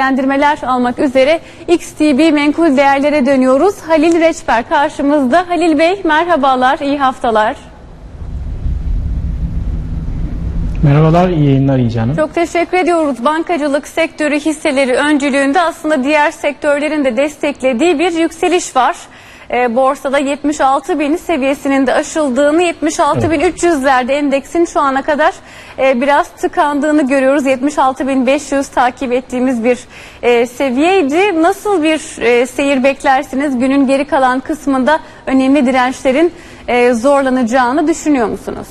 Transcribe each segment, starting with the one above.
değerlendirmeler almak üzere XTB menkul değerlere dönüyoruz. Halil Reçber karşımızda. Halil Bey merhabalar, iyi haftalar. Merhabalar, iyi yayınlar İyi Canım. Çok teşekkür ediyoruz. Bankacılık sektörü hisseleri öncülüğünde aslında diğer sektörlerin de desteklediği bir yükseliş var. Ee, borsada 76 bin seviyesinin de aşıldığını 76 bin 300'lerde endeksin şu ana kadar e, biraz tıkandığını görüyoruz. 76 bin 500 takip ettiğimiz bir e, seviyeydi. Nasıl bir e, seyir beklersiniz? Günün geri kalan kısmında önemli dirençlerin e, zorlanacağını düşünüyor musunuz?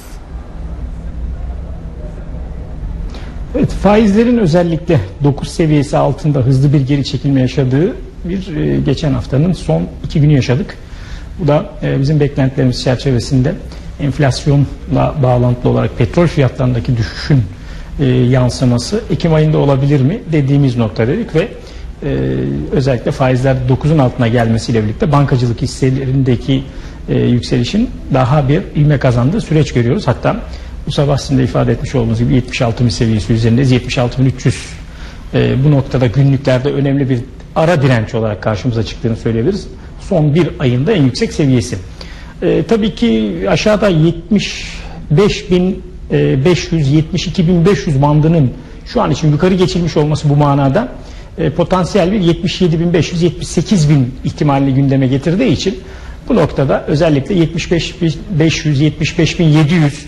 Evet, faizlerin özellikle 9 seviyesi altında hızlı bir geri çekilme yaşadığı bir e, geçen haftanın son iki günü yaşadık. Bu da e, bizim beklentilerimiz çerçevesinde enflasyonla bağlantılı olarak petrol fiyatlarındaki düşüşün e, yansıması Ekim ayında olabilir mi dediğimiz nokta dedik ve e, özellikle faizler 9'un altına gelmesiyle birlikte bankacılık hisselerindeki yükselişin daha bir ilme kazandığı süreç görüyoruz. Hatta bu sabah sizin de ifade etmiş olduğunuz gibi 76 bin seviyesi üzerindeyiz. 76 bin 300 e, bu noktada günlüklerde önemli bir ara direnç olarak karşımıza çıktığını söyleyebiliriz. Son bir ayında en yüksek seviyesi. E, tabii ki aşağıda 75 bin e, 500, 72 bin 500 bandının şu an için yukarı geçilmiş olması bu manada e, potansiyel bir 77 bin 500, 78 bin ihtimalini gündeme getirdiği için bu noktada özellikle 75 bin 500, 75 bin 700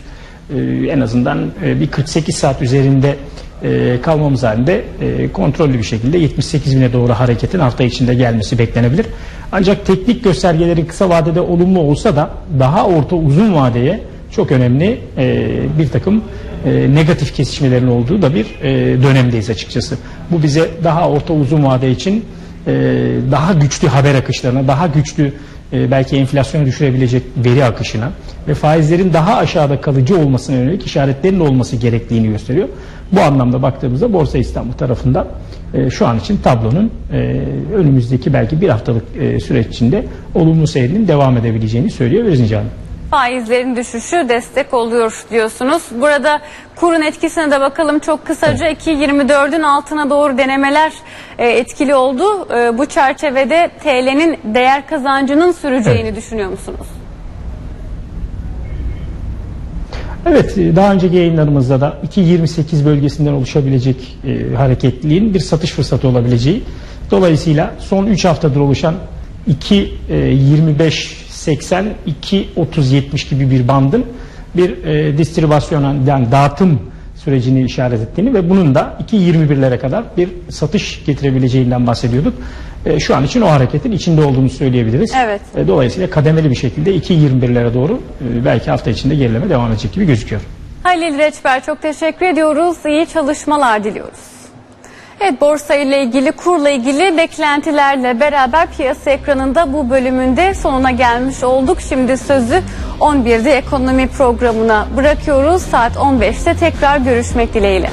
e, en azından e, bir 48 saat üzerinde e, kalmamız halinde e, kontrollü bir şekilde 78 bine doğru hareketin hafta içinde gelmesi beklenebilir. Ancak teknik göstergelerin kısa vadede olumlu olsa da daha orta uzun vadeye çok önemli e, bir takım e, negatif kesişmelerin olduğu da bir e, dönemdeyiz açıkçası. Bu bize daha orta uzun vade için e, daha güçlü haber akışlarına, daha güçlü e, belki enflasyonu düşürebilecek veri akışına ve faizlerin daha aşağıda kalıcı olmasına yönelik işaretlerin olması gerektiğini gösteriyor. Bu anlamda baktığımızda Borsa İstanbul tarafında e, şu an için tablonun e, önümüzdeki belki bir haftalık süreç içinde olumlu seyrinin devam edebileceğini söylüyor Veznici Hanım. Faizlerin düşüşü destek oluyor diyorsunuz. Burada kurun etkisine de bakalım çok kısaca 2.24'ün altına doğru denemeler e, etkili oldu. E, bu çerçevede TL'nin değer kazancının süreceğini düşünüyor musunuz? Evet, e, daha önceki yayınlarımızda da 2.28 bölgesinden oluşabilecek e, hareketliliğin bir satış fırsatı olabileceği. Dolayısıyla son 3 haftadır oluşan 2.25-80, 2.30-70 gibi bir bandın bir e, distribüsyon yani dağıtım sürecini işaret ettiğini ve bunun da 2.21'lere kadar bir satış getirebileceğinden bahsediyorduk. E, şu an için o hareketin içinde olduğumuzu söyleyebiliriz. Evet. E, dolayısıyla kademeli bir şekilde 2.21'lere doğru e, belki hafta içinde gerileme devam edecek gibi gözüküyor. Halil Reçber çok teşekkür ediyoruz. İyi çalışmalar diliyoruz. Evet borsa ile ilgili kurla ilgili beklentilerle beraber piyasa ekranında bu bölümünde sonuna gelmiş olduk. Şimdi sözü 11'de ekonomi programına bırakıyoruz. Saat 15'te tekrar görüşmek dileğiyle.